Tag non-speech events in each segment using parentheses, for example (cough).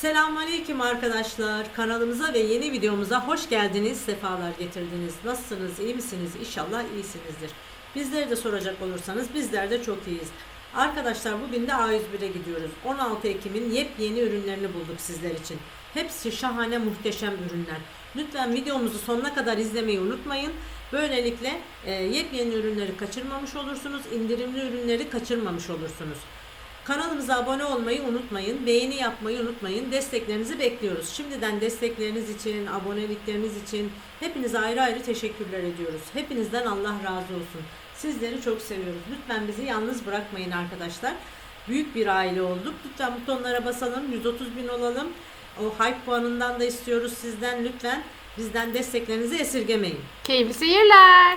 Selamünaleyküm arkadaşlar. Kanalımıza ve yeni videomuza hoş geldiniz. Sefalar getirdiniz. Nasılsınız? iyi misiniz? İnşallah iyisinizdir. Bizleri de soracak olursanız bizler de çok iyiyiz. Arkadaşlar bugün de A101'e gidiyoruz. 16 Ekim'in yepyeni ürünlerini bulduk sizler için. Hepsi şahane muhteşem ürünler. Lütfen videomuzu sonuna kadar izlemeyi unutmayın. Böylelikle e, yepyeni ürünleri kaçırmamış olursunuz. indirimli ürünleri kaçırmamış olursunuz. Kanalımıza abone olmayı unutmayın. Beğeni yapmayı unutmayın. Desteklerinizi bekliyoruz. Şimdiden destekleriniz için, abonelikleriniz için hepinize ayrı ayrı teşekkürler ediyoruz. Hepinizden Allah razı olsun. Sizleri çok seviyoruz. Lütfen bizi yalnız bırakmayın arkadaşlar. Büyük bir aile olduk. Lütfen butonlara basalım. 130 bin olalım. O hype puanından da istiyoruz sizden. Lütfen bizden desteklerinizi esirgemeyin. Keyifli seyirler.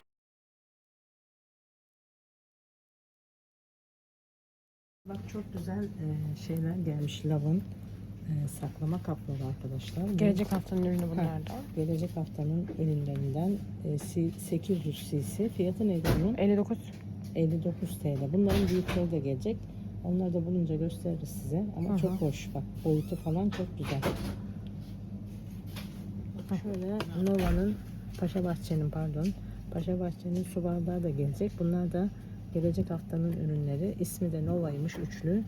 Bak çok güzel e, şeyler gelmiş. Lavın e, saklama kapları arkadaşlar. Gelecek haftanın ürünü bunlardan. Gelecek haftanın ürünlerinden e, si- 800 cc. Fiyatı neydi bunun? 59. 59 TL. Bunların büyükleri de gelecek. Onları da bulunca gösteririz size. Ama hı. çok hoş bak. Boyutu falan çok güzel. Şöyle Nova'nın Paşa Bahçe'nin pardon. Paşa Bahçe'nin su bardağı da gelecek. Bunlar da gelecek haftanın ürünleri. İsmi de Nova'ymış üçlü.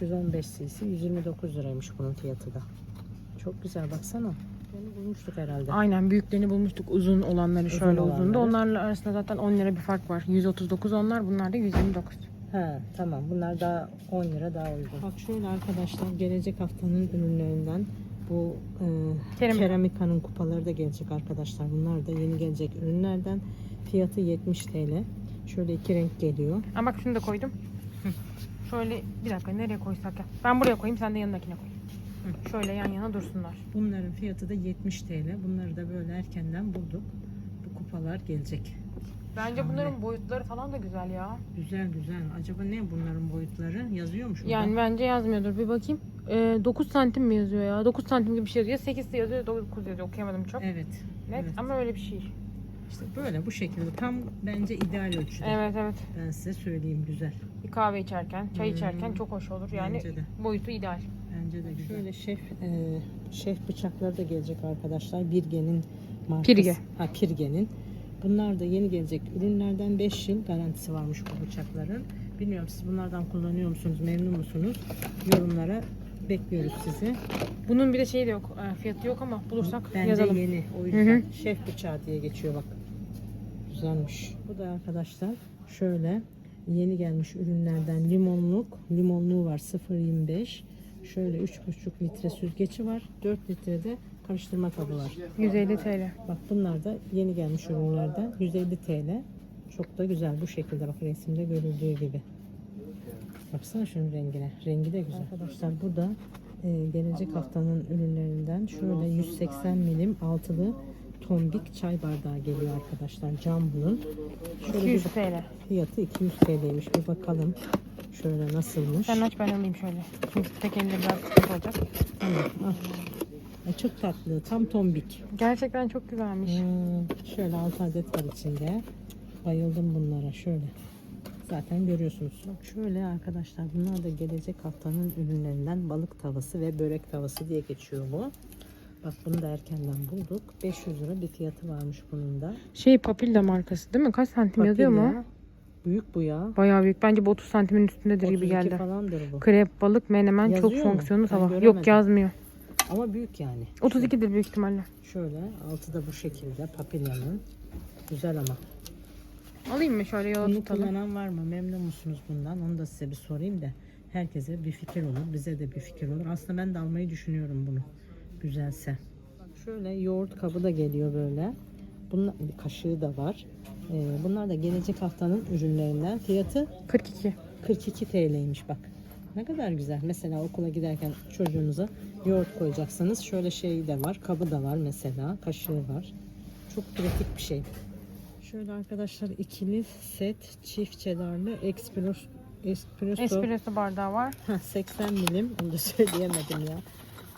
315 cc 129 liraymış bunun fiyatı da. Çok güzel baksana. Bunu bulmuştuk herhalde. Aynen büyüklerini bulmuştuk uzun olanları Uzun şöyle uzundu. olanları. Onlarla arasında zaten 10 lira bir fark var. 139 onlar bunlar da 129. He tamam bunlar daha 10 lira daha uygun. Bak şöyle arkadaşlar gelecek haftanın ürünlerinden bu e, Keramik. keramikanın kupaları da gelecek arkadaşlar. Bunlar da yeni gelecek ürünlerden. Fiyatı 70 TL. Şöyle iki renk geliyor. Ama bak şunu da koydum. Şöyle bir dakika nereye koysak ya? Ben buraya koyayım sen de yanındakine koy. Şöyle yan yana dursunlar. Bunların fiyatı da 70 TL. Bunları da böyle erkenden bulduk. Bu kupalar gelecek. Bence Şahane. bunların boyutları falan da güzel ya. Güzel güzel. Acaba ne bunların boyutları? Yazıyor mu şurada? Yani bence yazmıyordur. Bir bakayım. Ee, 9 santim mi yazıyor ya? 9 santim gibi bir şey yazıyor. Ya 8 yazıyor ya 9 yazıyor. Okuyamadım çok. Evet. Net evet. ama öyle bir şey. İşte böyle bu şekilde. Tam bence ideal ölçüde. Evet evet. Ben size söyleyeyim güzel. Bir kahve içerken, çay Hmm. içerken çok hoş olur. Yani Bence de. boyutu ideal. Bence de güzel. Şöyle şef e, şef bıçakları da gelecek arkadaşlar. Birge'nin markası. Pirge. Ha Pirge'nin. Bunlar da yeni gelecek ürünlerden 5 yıl garantisi varmış bu bıçakların. Bilmiyorum siz bunlardan kullanıyor musunuz? Memnun musunuz? Yorumlara bekliyoruz sizi. Bunun bir de şeyi de yok. e, Fiyatı yok ama bulursak Bence yazalım. yeni. O yüzden şef bıçağı diye geçiyor bak. Güzelmiş. Bu da arkadaşlar şöyle yeni gelmiş ürünlerden limonluk. Limonluğu var 0.25. Şöyle 3.5 litre süzgeci var. 4 litre de karıştırma kabı var. 150 TL. Bak bunlar da yeni gelmiş ürünlerden 150 TL. Çok da güzel bu şekilde bak resimde görüldüğü gibi. Baksana şunun rengine. Rengi de güzel. Arkadaşlar bu da e, gelecek haftanın ürünlerinden şöyle 180 milim altılı tombik çay bardağı geliyor arkadaşlar. Cam bunun. Şöyle 200 bir TL. fiyatı 200 TL'ymiş. Bir bakalım. Şöyle nasılmış. Sen aç ben alayım şöyle. Çünkü tek elle biraz sıkıntı olacak. Tamam, al. E, çok tatlı. Tam tombik. Gerçekten çok güzelmiş. Hmm, şöyle 6 adet var içinde. Bayıldım bunlara şöyle. Zaten görüyorsunuz. Bak şöyle arkadaşlar bunlar da gelecek haftanın ürünlerinden balık tavası ve börek tavası diye geçiyor bu. Bak bunu da erkenden bulduk. 500 lira bir fiyatı varmış bunun da. Şey Papilla markası değil mi? Kaç santim yazıyor mu? Büyük bu ya. Bayağı büyük. Bence bu 30 santimin üstündedir 32 gibi geldi. falandır bu. Krep, balık, menemen çok Yazıyor mu? fonksiyonlu sabah. Yok yazmıyor. Ama büyük yani. 32'dir büyük ihtimalle. Şöyle altı da bu şekilde papilyanın. Güzel ama. Alayım mı şöyle yola Bunu tutalım. kullanan var mı? Memnun musunuz bundan? Onu da size bir sorayım da. Herkese bir fikir olur. Bize de bir fikir olur. Aslında ben de almayı düşünüyorum bunu. Güzelse. Bak şöyle yoğurt kabı da geliyor böyle. Bunun bir kaşığı da var. Ee, bunlar da gelecek haftanın ürünlerinden. Fiyatı 42. 42 TL'ymiş bak. Ne kadar güzel. Mesela okula giderken çocuğunuza yoğurt koyacaksınız. Şöyle şey de var. Kabı da var mesela. Kaşığı var. Çok pratik bir şey. Şöyle arkadaşlar ikili set çift çedarlı espresso, espresso, Espresso bardağı var. Heh, 80 milim. Onu da (laughs) söyleyemedim ya.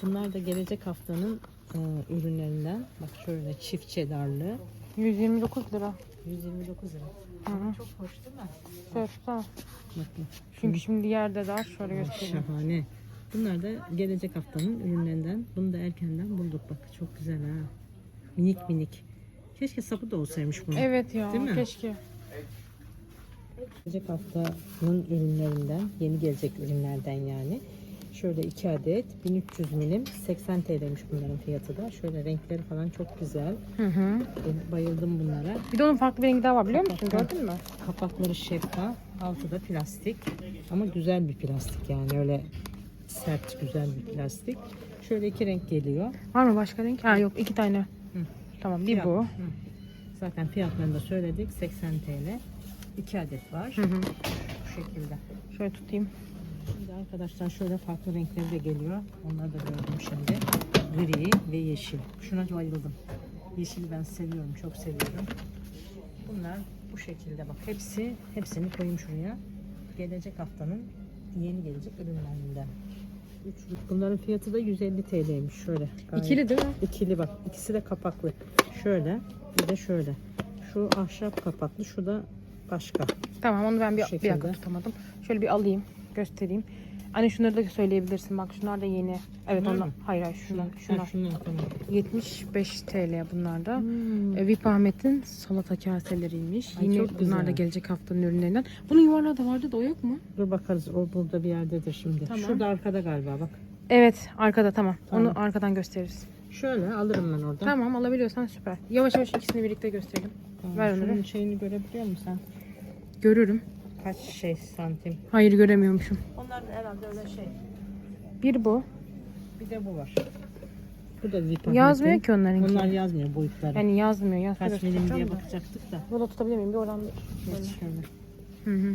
Bunlar da gelecek haftanın e, ürünlerinden. Bak şöyle çift çedarlı. 129 lira. 129 lira. Hı hı. Çok hoş değil mi? Tutsana. Bak bak. Çünkü şimdi yerde dar. Şöyle göstereyim. Şahane. Bunlar da gelecek haftanın ürünlerinden. Bunu da erkenden bulduk bak. Çok güzel ha. Minik minik. Keşke sapı da olsaymış bunun. Evet ya Değil mi? keşke. Gelecek haftanın ürünlerinden, yeni gelecek ürünlerden yani. Şöyle 2 adet 1300 milim 80 TL'ymiş bunların fiyatı da. Şöyle renkleri falan çok güzel. Hı hı. Ben bayıldım bunlara. Bir de onun farklı bir rengi daha var biliyor musun? Gördün mü? Kapakları şeffaf, altı da plastik. Ama güzel bir plastik yani öyle sert güzel bir plastik. Şöyle iki renk geliyor. Var mı başka renk? Ha yok iki tane. Hı. Tamam bir Fiyat- bu. Hı. Zaten fiyatlarını da söyledik. 80 TL. 2 adet var. Hı hı. Bu şekilde. Şöyle tutayım. Şimdi arkadaşlar şöyle farklı renkleri de geliyor. Onları da gördüm şimdi. Gri ve yeşil. Şuna bayıldım. Yeşili ben seviyorum. Çok seviyorum. Bunlar bu şekilde bak. Hepsi hepsini koyayım şuraya. Gelecek haftanın yeni gelecek ürünlerinden. Bunların fiyatı da 150 TL'ymiş. Şöyle. gayet- İkili değil mi? İkili bak. İkisi de kapaklı. Şöyle. Bir de şöyle. Şu ahşap kapaklı. Şu da başka. Tamam onu ben bir, bir dakika tutamadım. Şöyle bir alayım. Göstereyim. Anne şunları da söyleyebilirsin. Bak şunlar da yeni. Evet Bunlar onlar. mı? Hayır hayır şunlar. Şunlar. şunlar tamam. 75 TL bunlar da. Hmm. E, Vip Ahmet'in salata kaseleriymiş. Ay, Yine bunlar da gelecek haftanın ürünlerinden. Bunun yuvarlağı da vardı da o yok mu? Dur bakarız. O burada bir yerdedir şimdi. Tamam. Şurada arkada galiba bak. Evet arkada tamam. Tamam. Onu arkadan gösteririz. Şöyle alırım ben oradan. Tamam alabiliyorsan süper. Yavaş yavaş ikisini birlikte gösterelim. Tamam. Ver Şunun onları. şeyini görebiliyor musun sen? Görürüm. Kaç şey santim? Hayır göremiyormuşum. Onlar herhalde öyle şey. Bir bu. Bir de bu var. Bu da zip Yazmıyor ki onlarınki. Onlar yazmıyor boyutları. Yani yazmıyor. Yazsa Kaç milim diye bakacaktık da. Burada tutabilir miyim? Bir oradan bir şöyle. Hı hı.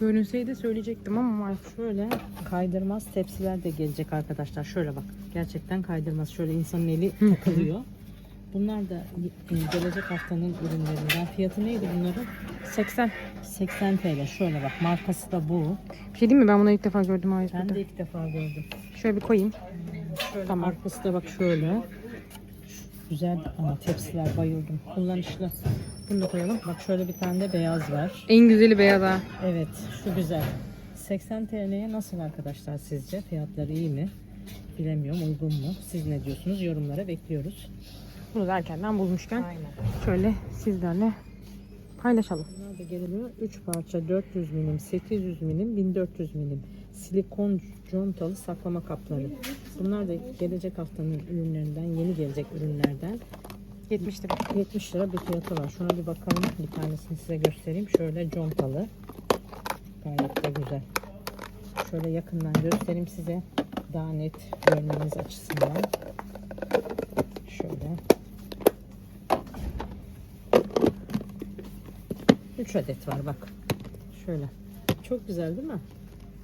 Görünseydi söyleyecektim ama maalesef. Şöyle kaydırmaz tepsiler de gelecek arkadaşlar. Şöyle bak. Gerçekten kaydırmaz. Şöyle insanın eli (laughs) takılıyor. Bunlar da e, gelecek haftanın ürünlerinden. Fiyatı neydi bunların? 80. 80 TL. Şöyle bak. Markası da bu. Bir şey diyeyim mi? Ben bunu ilk defa gördüm Ben A101'de. de ilk defa gördüm. Şöyle bir koyayım. Şöyle Tamam. arkası da bak şöyle. Güzel ama tepsiler bayıldım. Kullanışlı. Bunu da koyalım. Bak şöyle bir tane de beyaz var. En güzeli beyaz ha. Evet şu güzel. 80 TL'ye nasıl arkadaşlar sizce? Fiyatları iyi mi? Bilemiyorum uygun mu? Siz ne diyorsunuz? Yorumlara bekliyoruz. Bunu da erkenden bulmuşken Aynen. şöyle sizlerle paylaşalım. Bunlar da geliyor. 3 parça 400 milim, 800 milim, 1400 milim. Silikon contalı saklama kapları. Bunlar da gelecek haftanın ürünlerinden, yeni gelecek ürünlerden. 70 lira. 70 lira bir fiyatı var. Şuna bir bakalım. Bir tanesini size göstereyim. Şöyle contalı. Gayet de güzel. Şöyle yakından göstereyim size. Daha net görmeniz açısından. Şöyle. 3 adet var bak. Şöyle. Çok güzel değil mi?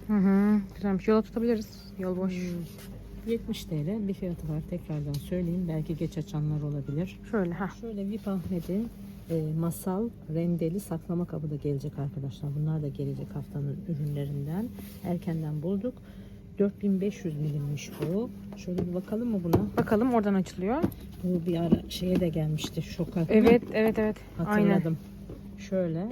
Hı hı. Güzelmiş. Yola tutabiliriz. Yol boş. Hmm. 70 TL bir fiyatı var. Tekrardan söyleyeyim. Belki geç açanlar olabilir. Şöyle ha. Şöyle Vip Ahmet'in e, masal rendeli saklama kabı da gelecek arkadaşlar. Bunlar da gelecek haftanın ürünlerinden. Erkenden bulduk. 4500 milimmiş bu. Şöyle bir bakalım mı buna? Bakalım oradan açılıyor. Bu bir ara şeye de gelmişti. Şoka. Evet evet evet. Aynen. Şöyle.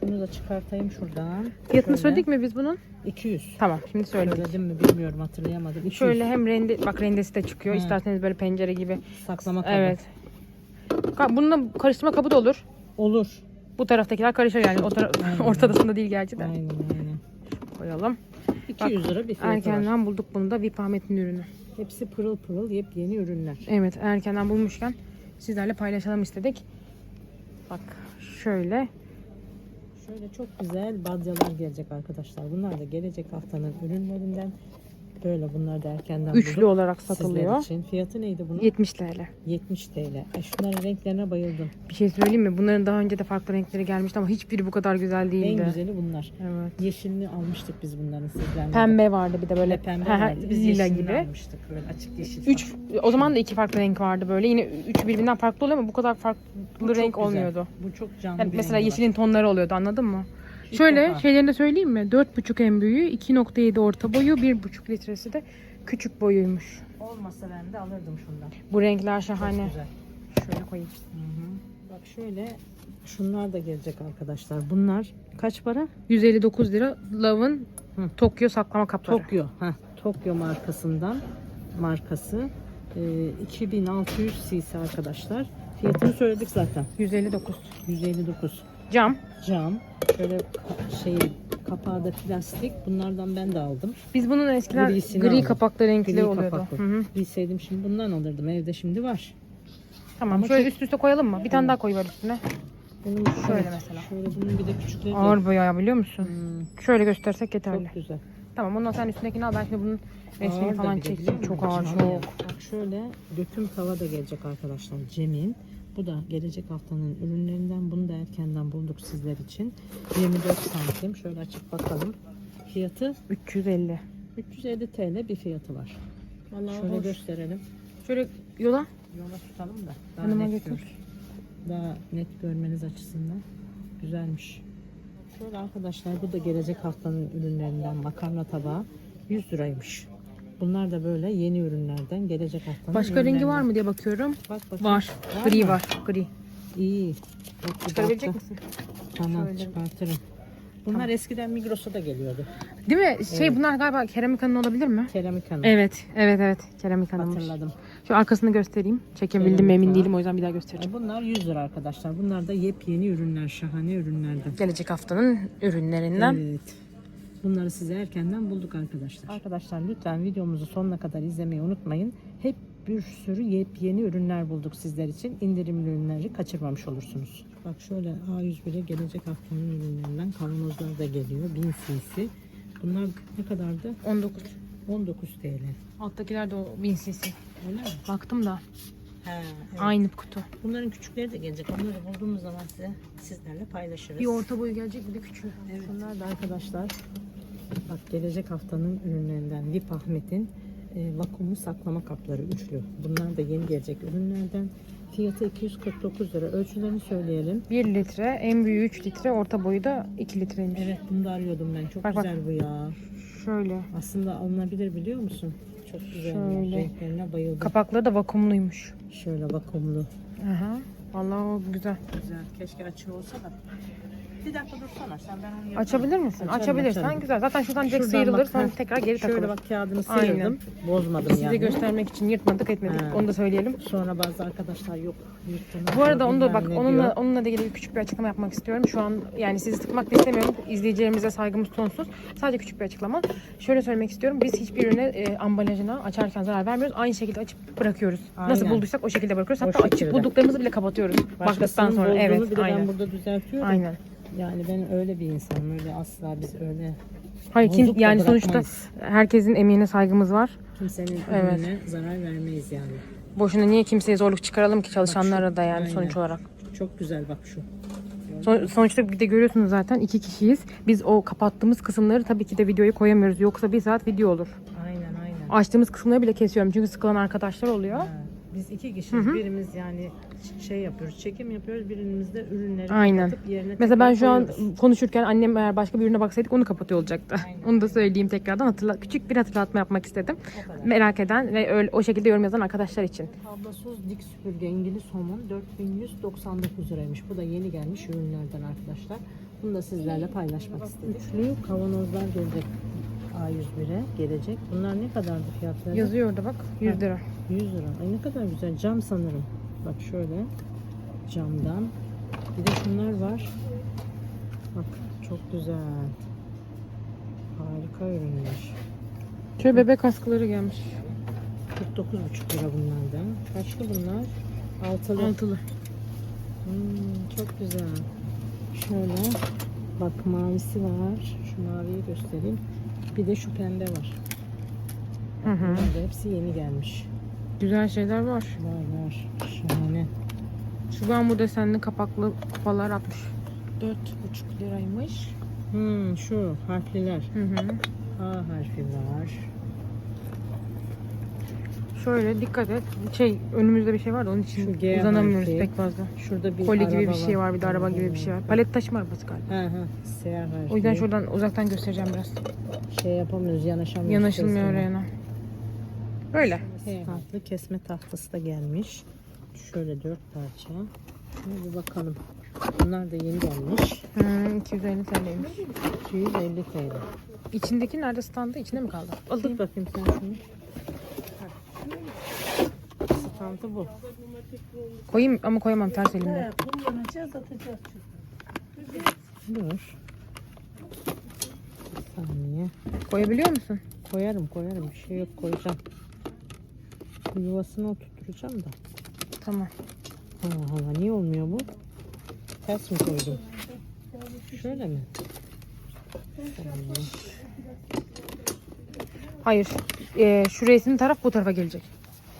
Şunu da çıkartayım şuradan. Fiyatını Şöyle. söyledik mi biz bunun? 200. Tamam şimdi söyledik. Söyledim mi bilmiyorum hatırlayamadım. 200. Şöyle hem rende bak rendesi de çıkıyor. Hı. İsterseniz böyle pencere gibi. saklama kabı. Evet. Ka- Bununla karıştırma kabı da olur. Olur. Bu taraftakiler karışır yani. O tara- (laughs) ortadasında değil gerçi de. Aynen aynen. Koyalım. 200 lira bir fiyatı var. Erkenden bulduk bunu da Vip Ahmet'in ürünü. Hepsi pırıl pırıl yepyeni ürünler. Evet erkenden bulmuşken sizlerle paylaşalım istedik. Bak şöyle. Şöyle çok güzel badyalar gelecek arkadaşlar. Bunlar da gelecek haftanın ürünlerinden. Böyle bunlar da erkenden Üçlü bulduk olarak satılıyor. için. Fiyatı neydi bunun? 70 TL. 70 TL. Ay şunların renklerine bayıldım. Bir şey söyleyeyim mi? Bunların daha önce de farklı renkleri gelmişti ama hiçbiri bu kadar güzel değildi. En güzeli bunlar. Evet. Yeşilini almıştık biz bunların sizlerle. Pembe vardı bir de böyle pembe vardı. Biz lila gibi. almıştık böyle açık yeşil. Üç, o zaman da iki farklı renk vardı böyle. Yine üçü birbirinden farklı oluyor ama bu kadar farklı Bu renk güzel. olmuyordu. Bu çok canlı Yani mesela rengi var. yeşilin tonları oluyordu anladın mı? İlk Şöyle defa. şeylerini de söyleyeyim mi? 4,5 en büyüğü, 2,7 orta boyu, 1,5 litresi de küçük boyuymuş. Olmasa ben de alırdım şundan. Bu renkler Çok şahane. güzel. Şöyle koyayım. Hı hı. Bak şöyle şunlar da gelecek arkadaşlar. Bunlar kaç para? 159 lira. Love'ın Hı. Tokyo saklama kapları. Tokyo. Heh, Tokyo markasından markası. Ee, 2600 cc arkadaşlar. Fiyatını söyledik zaten. 159. 159 Cam. cam. Şöyle şey kapağı da plastik. Bunlardan ben de aldım. Biz bunun eskiden Grisini gri aldım. kapaklı renkli Gri oluyordu. kapaklı. Hı hı. Bilseydim şimdi bundan alırdım. Evde şimdi var. Tamam. Ama şöyle çok- üst üste koyalım mı? Bir tane daha koyuver üstüne. Bunun Şöyle mesela. Şöyle bunun bir de küçükleri de- Ağır bayağı biliyor musun? Hmm, Şöyle göstersek yeterli. çok güzel. Tamam ondan sen üstündekini al. Ben şimdi bunun resmini Ağır da falan bir de biliyor çekeyim. musun? Çok ağır. Cam Çok. ya. Bak şöyle döküm tava da gelecek arkadaşlar. Cem'in. Bu da gelecek haftanın ürünlerinden. Bunu da erkenden bulduk sizler için. 24 santim. Şöyle açıp bakalım. Fiyatı 350. 350 TL bir fiyatı var. Vallahi Şöyle hoş. gösterelim. Şöyle yola. Yola tutalım da. Daha Yanıma net, gör- daha net görmeniz açısından. Güzelmiş. Şöyle arkadaşlar bu da gelecek haftanın ürünlerinden makarna tabağı 100 liraymış. Bunlar da böyle yeni ürünlerden gelecek haftanın Başka rengi var mı diye bakıyorum. Bak bakayım. Var. Var Gri mı? var. Gri. İyi. Çok Çıkarabilecek misin? Tamam Şöyle. çıkartırım. Bunlar eskiden Migros'a da geliyordu. Değil mi? Şey Evet. bunlar galiba keramik olabilir mi? Keramik hanım. Evet. Evet evet. Keramik hanımmış. Hatırladım. Şu arkasını göstereyim. Çekebildim mi emin değilim o yüzden bir daha göstereceğim. Bunlar 100 lira arkadaşlar. Bunlar da yepyeni ürünler, şahane ürünlerden. Gelecek haftanın ürünlerinden. Evet. Bunları size erkenden bulduk arkadaşlar. Arkadaşlar lütfen videomuzu sonuna kadar izlemeyi unutmayın. Hep bir sürü yepyeni ürünler bulduk sizler için. İndirimli ürünleri kaçırmamış olursunuz. Bak şöyle A101'e gelecek haftanın ürünlerinden kavanozlar da geliyor. 1000 cc. Bunlar ne kadardı? 19. 19 TL. Alttakiler de o 1000 cc. Öyle mi? Baktım da He, evet. aynı kutu. Bunların küçükleri de gelecek. Onları bulduğumuz zaman size sizlerle paylaşırız. Bir orta boyu gelecek bir de küçüğü. Evet. Bunlar da arkadaşlar bak gelecek haftanın ürünlerinden Lip Ahmet'in e, vakumlu saklama kapları üçlü. Bunlar da yeni gelecek ürünlerden. Fiyatı 249 lira. Ölçülerini söyleyelim. 1 litre, en büyüğü 3 litre, orta boyu da 2 litreymiş. Evet bunu da arıyordum ben. Çok Bak, bak. güzel bu ya. Şöyle. Aslında alınabilir biliyor musun? Çok güzel. Şöyle. Renklerine bayıldım. Kapakları da vakumluymuş. Şöyle vakumlu. Aha. Vallahi o güzel. Güzel. Keşke açığı olsa da. Bir dakika dursana sen ben onu yapayım. Açabilir misin? Açarım, Açabilirsen açarım. güzel. Zaten şuradan direkt Şuradan sıyrılır bak, sonra tekrar geri takılır. Şöyle bak kağıdını Aynen. sıyırdım. Bozmadım Size yani. göstermek için yırtmadık etmedik. Ha. Onu da söyleyelim. Sonra bazı arkadaşlar yok. yırtın, Bu arada onu da bak onunla diyor. onunla da ilgili küçük bir açıklama yapmak istiyorum. Şu an yani sizi sıkmak da istemiyorum. İzleyicilerimize saygımız sonsuz. Sadece küçük bir açıklama. Şöyle söylemek istiyorum. Biz hiçbir ürüne e, ambalajına açarken zarar vermiyoruz. Aynı şekilde açıp bırakıyoruz. Nasıl Aynen. bulduysak o şekilde bırakıyoruz. Hatta şekilde. açıp bulduklarımızı bile kapatıyoruz. Baktıktan Başkasının sonra. bozduğunu Evet, bile aynen. ben burada düzeltiyorum. Aynen. Yani ben öyle bir insanım. Öyle asla biz öyle Hayır kim bozuk da yani sonuçta bırakmayız. herkesin emeğine saygımız var. kimsenin Evet. ürününe zarar vermeyiz yani. Boşuna niye kimseye zorluk çıkaralım ki çalışanlara da yani aynen. sonuç olarak. Çok güzel bak şu. Son- sonuçta bir de görüyorsunuz zaten iki kişiyiz. Biz o kapattığımız kısımları tabii ki de videoya koyamıyoruz. Yoksa bir saat video olur. Aynen aynen. Açtığımız kısımları bile kesiyorum. Çünkü sıkılan arkadaşlar oluyor. Ha, Biz iki kişiyiz. Birimiz yani şey yapıyoruz, çekim yapıyoruz. Birimiz de ürünleri Aynen. kapatıp yerine Mesela ben şu an koyuyoruz. konuşurken annem eğer başka bir ürüne baksaydık onu kapatıyor olacaktı. Aynen. Onu da söyleyeyim tekrardan. Hatırla, küçük bir hatırlatma yapmak istedim. Merak eden ve öyle, o şekilde yorum yazan arkadaşlar için. Kablosuz dik süpürge İngiliz somon 4199 liraymış. Bu da yeni gelmiş ürünlerden arkadaşlar. Bunu da sizlerle paylaşmak istedim. Üçlü kavanozlar gelecek A101'e gelecek. Bunlar ne kadardı fiyatları? Yazıyor orada bak 100 lira. 100 lira. Ay ne kadar güzel. Cam sanırım. Bak şöyle. Camdan. Bir de şunlar var. Bak çok güzel. Harika ürünler. Şöyle bebek askıları gelmiş. 49,5 lira bunlardan. Kaçlı bunlar? Altılı. Altılı. Hmm, çok güzel. Şöyle bak mavisi var. Şu maviyi göstereyim. Bir de şu pembe var. Hı hı. Bunlar da hepsi yeni gelmiş. Güzel şeyler var. Var var. Şahane. Şu bambu desenli kapaklı kupalar 64,5 liraymış. Hmm, şu harfliler. Hı hı. A harfi var. Şöyle dikkat et. Şey önümüzde bir şey var da onun için Şu G uzanamıyoruz harfi. pek fazla. Şurada bir Koli gibi bir şey var, bir de araba gibi bir şey var. Palet taşıma arabası galiba. Ha ha. Siyah harfi. O yüzden şuradan uzaktan göstereceğim biraz. şey yapamıyoruz, yanaşamıyoruz. Yanaşılmıyor tezgaha. oraya. Böyle. Tatlı kesme tahtası da gelmiş. Şöyle dört parça. Şimdi bir bakalım. Bunlar da yeni gelmiş. Hmm, 250 TL'ymiş. 250 TL. İçindeki nerede standı? İçinde mi kaldı? Alayım. bakayım sen şunu. Standı bu. Koyayım ama koyamam ters elimde. Evet, kullanacağız, atacağız çünkü. Dur. Bir saniye. Koyabiliyor musun? Koyarım koyarım. Bir şey yok koyacağım. Yuvasına oturtacağım da. Tamam. Allah Allah niye olmuyor bu? Ters mi koydum? Şöyle mi? Hayır. Ee, şu resim taraf bu tarafa gelecek.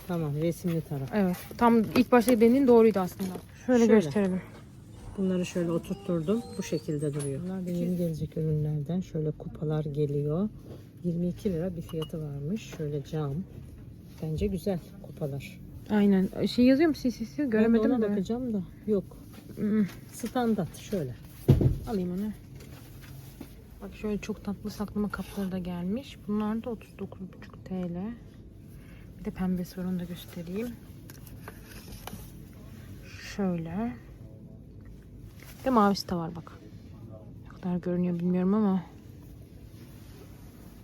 Tamam resimli taraf. Evet. Tam ilk başta dediğin doğruydu aslında. Şöyle, Şöyle. gösterelim. Bunları şöyle oturtturdum. Bu şekilde duruyor. Bunlar da yeni gelecek ürünlerden. Şöyle kupalar geliyor. 22 lira bir fiyatı varmış. Şöyle cam. Bence güzel kupalar. Aynen. Şey yazıyor mu CCC? Ben de Göremedim ona de. bakacağım da. Yok. Hmm, Standart şöyle. Alayım onu. Bak şöyle çok tatlı saklama kapları da gelmiş. Bunlar da 39,5 TL. Bir de pembesi var onu da göstereyim. Şöyle. Bir de mavisi de var bak. Ne kadar görünüyor bilmiyorum ama.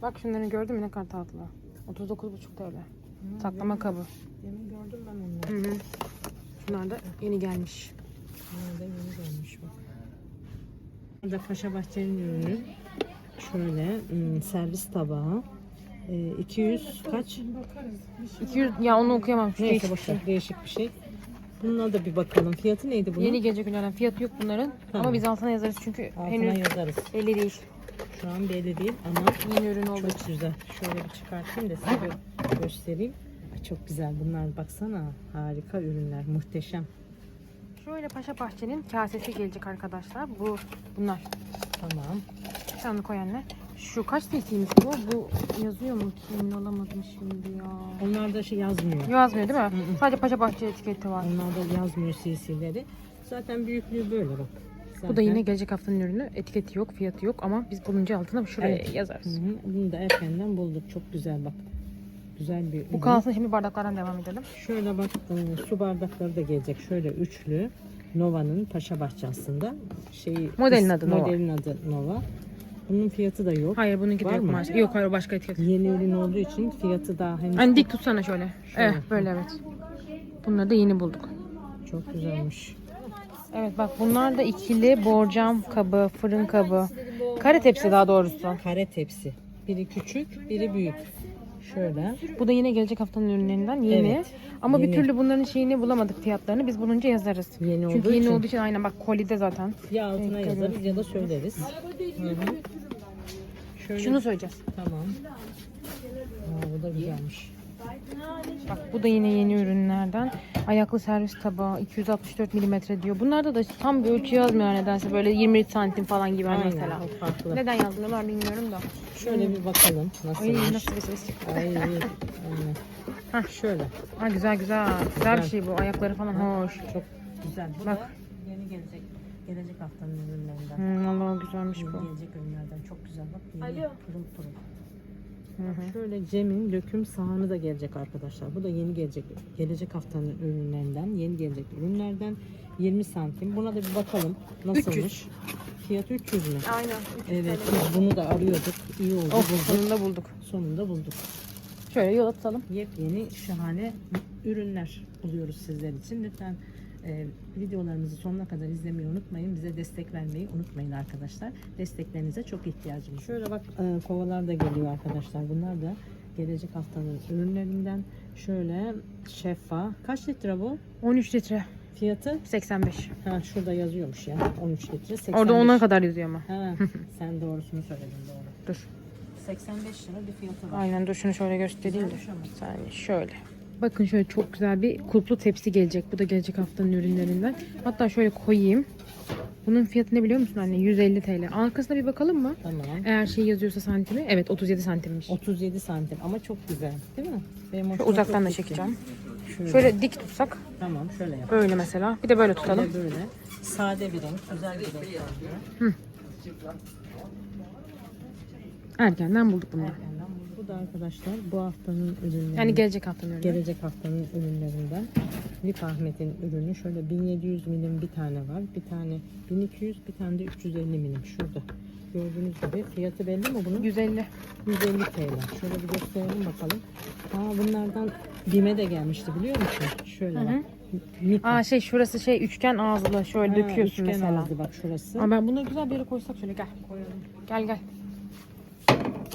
Bak şunları gördün mü ne kadar tatlı. 39,5 TL. Saklama kabı. Yemin gördüm ben onları. Hı hı. Şunlar da yeni gelmiş. Bunlar da yeni gelmiş bak. Burada Paşa Bahçe'nin ürünü. Şöyle hmm, servis tabağı. Ee, 200 kaç? 200 ya onu okuyamam. Neyse değişik bir boşver. şey. Değişik bir şey. Bununla da bir bakalım. Fiyatı neydi bunun? Yeni gelecek ürünlerden fiyatı yok bunların. Tamam. Ama biz altına yazarız çünkü Altına henüz yazarız. belli değil. Şu an belli değil ama Yeni ürün için. çok güzel. Şöyle bir çıkartayım da size gö- göstereyim. Çok güzel bunlar baksana. Harika ürünler. Muhteşem. Şöyle Paşa Bahçe'nin kasesi gelecek arkadaşlar. Bu bunlar. Tamam. Sen onu koy anne. Şu kaç cc'ymiş bu? Bu yazıyor mu ki? Emin olamadım şimdi ya. Onlar da şey yazmıyor. Yazmıyor değil mi? Hı hı. Sadece Paşa Bahçe etiketi var. Onlar da yazmıyor CC'leri. Zaten büyüklüğü böyle bak. Bu da Zaten- yine gelecek haftanın ürünü. Etiketi yok, fiyatı yok ama biz bulunca altına şuraya Evet. yazarız. Hı hı. Bunu da erkenden bulduk. Çok güzel bak. Güzel bir Bu ürün. kalsın şimdi bardaklardan devam edelim. Şöyle bak e, su bardakları da gelecek. Şöyle üçlü. Nova'nın Paşa Bahçe aslında. Şey, Modelin adı Nova. Modelin adı Nova. Bunun fiyatı da yok. Hayır bununki de yok mı? maalesef. Yok hayır başka etiket. Yeni ürün olduğu için fiyatı daha henüz Hani dik tutsana şöyle. Şöyle. Evet böyle evet. Bunları da yeni bulduk. çok güzelmiş. Evet bak bunlar da ikili borcam kabı, fırın kabı. Kare tepsi daha doğrusu. Kare tepsi. Biri küçük, biri büyük. Şöyle. Bu da yine gelecek haftanın ürünlerinden yeni. Evet, Ama bir yeni. türlü bunların şeyini bulamadık fiyatlarını. Biz bulunca yazarız. Yeni Çünkü olduğu yeni için olduğu için aynen bak kolide zaten. ya altına Renk yazarız ya da söyleriz. Hı hı. Şöyle, Şunu söyleyeceğiz. Tamam. Aa, bu da güzelmiş. Bak bu da yine yeni ürünlerden. Ayaklı servis tabağı 264 milimetre diyor. Bunlarda da tam bir ölçü yazmıyor nedense. Böyle 20 santim falan gibi Aynen, mesela. o farklı. Neden yazmıyorlar bilmiyorum da. Şöyle bir bakalım Ay nasılmış. nasıl bir ses çıktı. Ay, aynen. Hah. Şöyle. Ha, güzel güzel. Güzel bir şey bu. Ayakları falan hoş. Çok güzel. Bu Bak. da yeni gelecek. Gelecek haftanın ürünlerinden. Hmm, Allah güzelmiş bu. gelecek ürünlerden çok güzel bak. Yeni, pırıl pırıl. Hı hı. Şöyle Cem'in döküm sahanı da gelecek arkadaşlar. Bu da yeni gelecek gelecek haftanın ürünlerinden. Yeni gelecek ürünlerden 20 santim. Buna da bir bakalım nasılmış. 300. Fiyatı 300 mü? Aynen. Evet biz bunu da arıyorduk. İyi oldu Oh bulduk. sonunda bulduk. Sonunda bulduk. Şöyle yola tutalım. Yepyeni şahane ürünler buluyoruz sizler için. Lütfen e, videolarımızı sonuna kadar izlemeyi unutmayın. Bize destek vermeyi unutmayın arkadaşlar. Desteklerinize çok ihtiyacımız var. Şöyle bak e, kovalar da geliyor arkadaşlar. Bunlar da gelecek haftanın ürünlerinden. Şöyle şeffa. Kaç litre bu? 13 litre. Fiyatı? 85. Ha şurada yazıyormuş ya. 13 litre. 85. Orada ona kadar yazıyor ama. Ha, (laughs) sen doğrusunu söyledin doğru. Dur. 85 lira bir fiyatı var. Aynen dur şunu şöyle göstereyim de. Bir saniye şöyle. Bakın şöyle çok güzel bir kulplu tepsi gelecek. Bu da gelecek haftanın ürünlerinden. Hatta şöyle koyayım. Bunun fiyatı ne biliyor musun anne? 150 TL. Arkasına bir bakalım mı? Tamam. Eğer şey yazıyorsa santimi. Evet 37 santimmiş. 37 santim ama çok güzel değil mi? Benim uzaktan da çekeceğim. Şöyle. Şöyle dik tutsak. Tamam şöyle yap. Öyle mesela. Bir de böyle tutalım. de böyle. Sade bir renk, güzel bir renk bence. Erkenden bulduk bunu. Erkenden. Bu da arkadaşlar bu haftanın ürünleri. Yani gelecek haftanın ürünü. Gelecek haftanın ürünlerinden. Lip Ahmet'in ürünü şöyle 1700 milim bir tane var. Bir tane 1200 bir tane de 350 milim şurada. Gördüğünüz gibi fiyatı belli mi bunun? 150. 150 TL. Şöyle bir gösterelim bakalım. Aa bunlardan Bime de gelmişti biliyor musun? Şöyle Hı hı. bak. Mika. Aa şey şurası şey üçgen ağızlı şöyle Ha, döküyorsun üçgen mesela. ağızlı bak şurası. Ama ben bunları güzel bir yere koysak şöyle gel. Gel gel.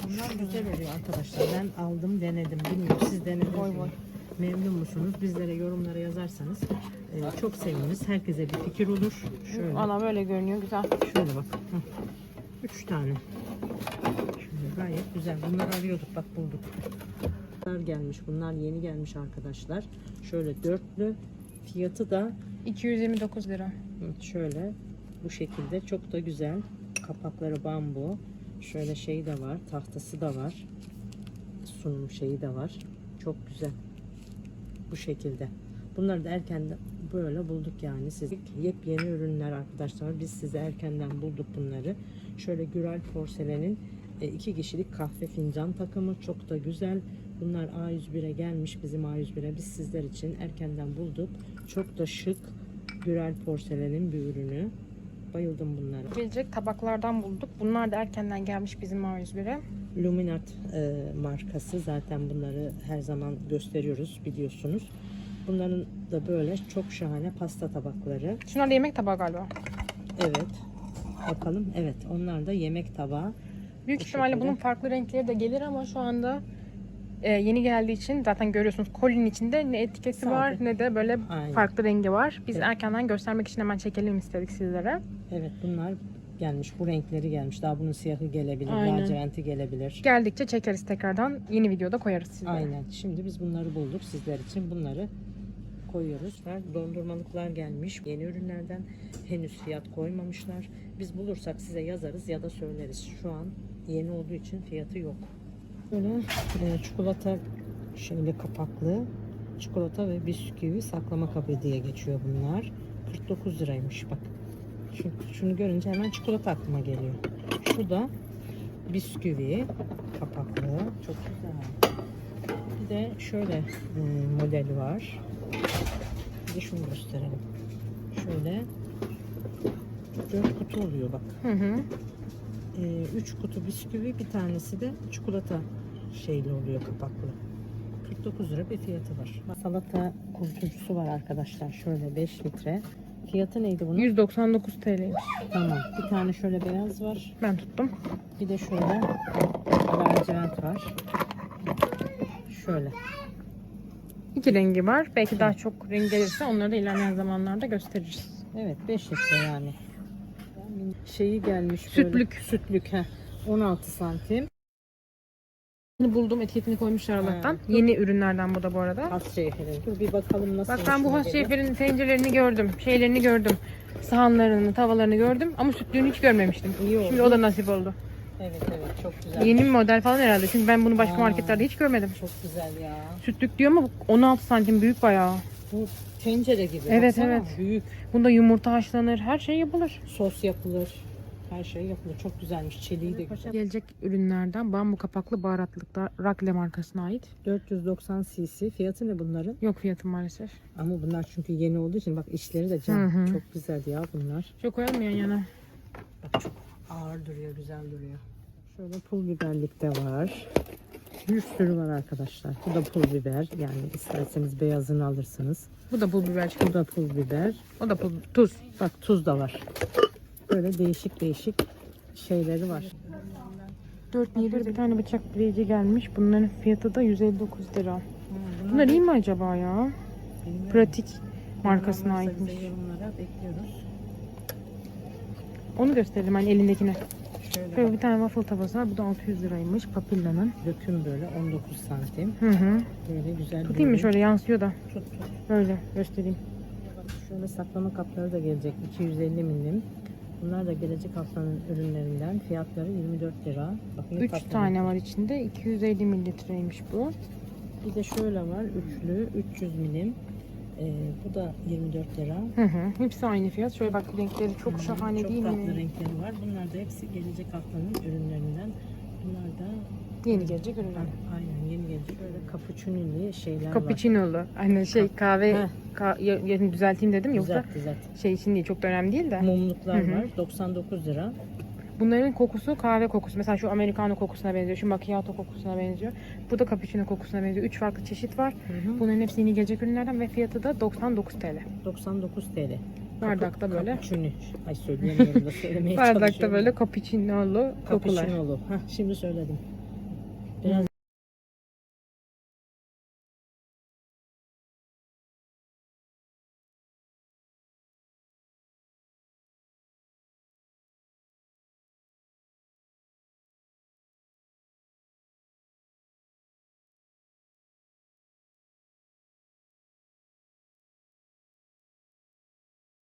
Bunlar güzel oluyor arkadaşlar. Ben aldım denedim. Bilmiyorum siz denediniz mi? Memnun musunuz? Bizlere yorumlara yazarsanız e, çok seviniriz. Herkese bir fikir olur. Şöyle. Ana böyle görünüyor güzel. Şöyle bak. Hı. Üç tane. Şöyle gayet güzel. Bunları arıyorduk bak bulduk. Bunlar gelmiş. Bunlar yeni gelmiş arkadaşlar. Şöyle dörtlü. Fiyatı da 229 lira. şöyle bu şekilde. Çok da güzel. Kapakları bambu. Şöyle şeyi de var. Tahtası da var. Sunum şeyi de var. Çok güzel. Bu şekilde. Bunları da erkenden böyle bulduk yani. Siz yepyeni ürünler arkadaşlar. Biz size erkenden bulduk bunları. Şöyle Gürel Porselen'in e, iki kişilik kahve fincan takımı çok da güzel. Bunlar A101'e gelmiş bizim A101'e. Biz sizler için erkenden bulduk. Çok da şık Gürel Porselen'in bir ürünü. Bayıldım bunlara. Gelecek tabaklardan bulduk. Bunlar da erkenden gelmiş bizim A101'e. Luminart e, markası zaten bunları her zaman gösteriyoruz biliyorsunuz. Bunların da böyle çok şahane pasta tabakları. Şunlar da yemek tabağı galiba. Evet. Bakalım. Evet. Onlar da yemek tabağı. Büyük Bu ihtimalle şekilde. bunun farklı renkleri de gelir ama şu anda e, yeni geldiği için zaten görüyorsunuz kolinin içinde ne etiketi Sade. var ne de böyle Aynen. farklı rengi var. Biz Evet. erkenden göstermek için hemen çekelim istedik sizlere. Evet bunlar gelmiş. Bu renkleri gelmiş. Daha bunun siyahı gelebilir. Aynen. Laciventi gelebilir. Geldikçe çekeriz tekrardan. Yeni videoda koyarız sizlere. Aynen. Şimdi biz bunları bulduk. Sizler için bunları koyuyoruz. Dondurmalıklar gelmiş. Yeni ürünlerden henüz fiyat koymamışlar. Biz bulursak size yazarız ya da söyleriz. Şu an yeni olduğu için fiyatı yok. Böyle e, çikolata şöyle kapaklı çikolata ve bisküvi saklama kabı diye geçiyor bunlar. 49 liraymış bak. Şu, şunu görünce hemen çikolata aklıma geliyor. Şu da bisküvi kapaklı. Çok güzel. Bir de şöyle e, modeli var. Bir de şunu gösterelim. Şöyle dört kutu oluyor bak. Hı hı. E, üç kutu bisküvi bir tanesi de çikolata şeyli oluyor kapaklı. 49 lira bir fiyatı var. Salata kurutucusu var arkadaşlar. Şöyle 5 litre. Fiyatı neydi bunun? 199 TL. Tamam. Bir tane şöyle beyaz var. Ben tuttum. Bir de şöyle lacivert var. Şöyle. İki rengi var. Belki daha çok renk gelirse onları da ilerleyen zamanlarda gösteririz. Evet 5 litre yani. Şeyi gelmiş böyle. Sütlük. Sütlük he. 16 santim. Bunu buldum. Etiketini koymuşlar Allah'tan. Ha. Yeni ürünlerden bu da bu arada. Has şekerin. Dur bir bakalım nasıl. Bak ben bu has şeferin tencerelerini gördüm. Şeylerini gördüm. Sahanlarını, tavalarını gördüm. Ama sütlüğünü hiç görmemiştim. İyi oldu. Şimdi o da nasip oldu. Evet evet çok güzel. Yeni bir model falan herhalde. Çünkü ben bunu başka Aa. marketlerde hiç görmedim. Çok güzel ya. Sütlük diyor ama bu 16 santim büyük bayağı. Bu tencere gibi. Evet, baksana. evet. Büyük. Bunda yumurta haşlanır. Her şey yapılır. Sos yapılır. Her şey yapılır. Çok güzelmiş. Çeliği de güzel. Gelecek ürünlerden bambu kapaklı baharatlıkta Rakle markasına ait. 490 cc. Fiyatı ne bunların? Yok fiyatı maalesef. Ama bunlar çünkü yeni olduğu için bak işleri de cam. Hı hı. Çok güzel ya bunlar. Çok koyalım yan yana. Bak çok ağır duruyor, güzel duruyor. Şöyle pul biberlik de var. Bir sürü var arkadaşlar. Bu da pul biber. Yani isterseniz beyazını alırsınız. Bu da pul biber. Bu da pul biber. O da pul tuz. Bak tuz da var. Böyle değişik değişik şeyleri var. 4 lira bir tane bıçak bileyici gelmiş. Bunların fiyatı da 159 lira. Bunlar iyi mi acaba ya? Pratik markasına aitmiş. Onu gösterelim hani elindekine. Şöyle Böyle bir tane waffle tavası var. Bu da 600 liraymış. Papilla'nın. döküm böyle 19 santim. Hı hı. Böyle güzel bir Tutayım mı şöyle yansıyor da. Tut tut. Böyle göstereyim. Şöyle saklama kapları da gelecek 250 milim. Bunlar da gelecek haftanın ürünlerinden. Fiyatları 24 lira. Bakın 3 tatlı tane var içinde. 250 mililitreymiş bu. Bir de şöyle var üçlü 300 milim. Ee, bu da 24 lira. Hı hı. Hepsi aynı fiyat. Şöyle bak renkleri çok Hı, şahane çok değil tatlı mi? renkleri var. Bunlar da hepsi gelecek haftanın ürünlerinden. Bunlar da Yeni gelecek ürünler. Aynen yeni gelecek öyle cappuccino'lu şeyler var. Cappuccino'lu. Hani şey kahve ka- ya- ya- düzelteyim dedim yoksa Düzelt düzelt. şey için değil çok da önemli değil de. Mumluklar Hı hı. var 99 lira. Bunların kokusu kahve kokusu. Mesela şu americano kokusuna benziyor. Şu macchiato kokusuna benziyor. Bu da cappuccino kokusuna benziyor. Üç farklı çeşit var. Hı hı. Bunların hepsi yeni gelecek ürünlerden ve fiyatı da 99 TL. 99 TL. Bardakta böyle. Cappuccino. Ay söyleyemiyorum da söylemeye (laughs) Bardakta böyle cappuccino'lu kokular. Cappuccino'lu. Heh, şimdi söyledim.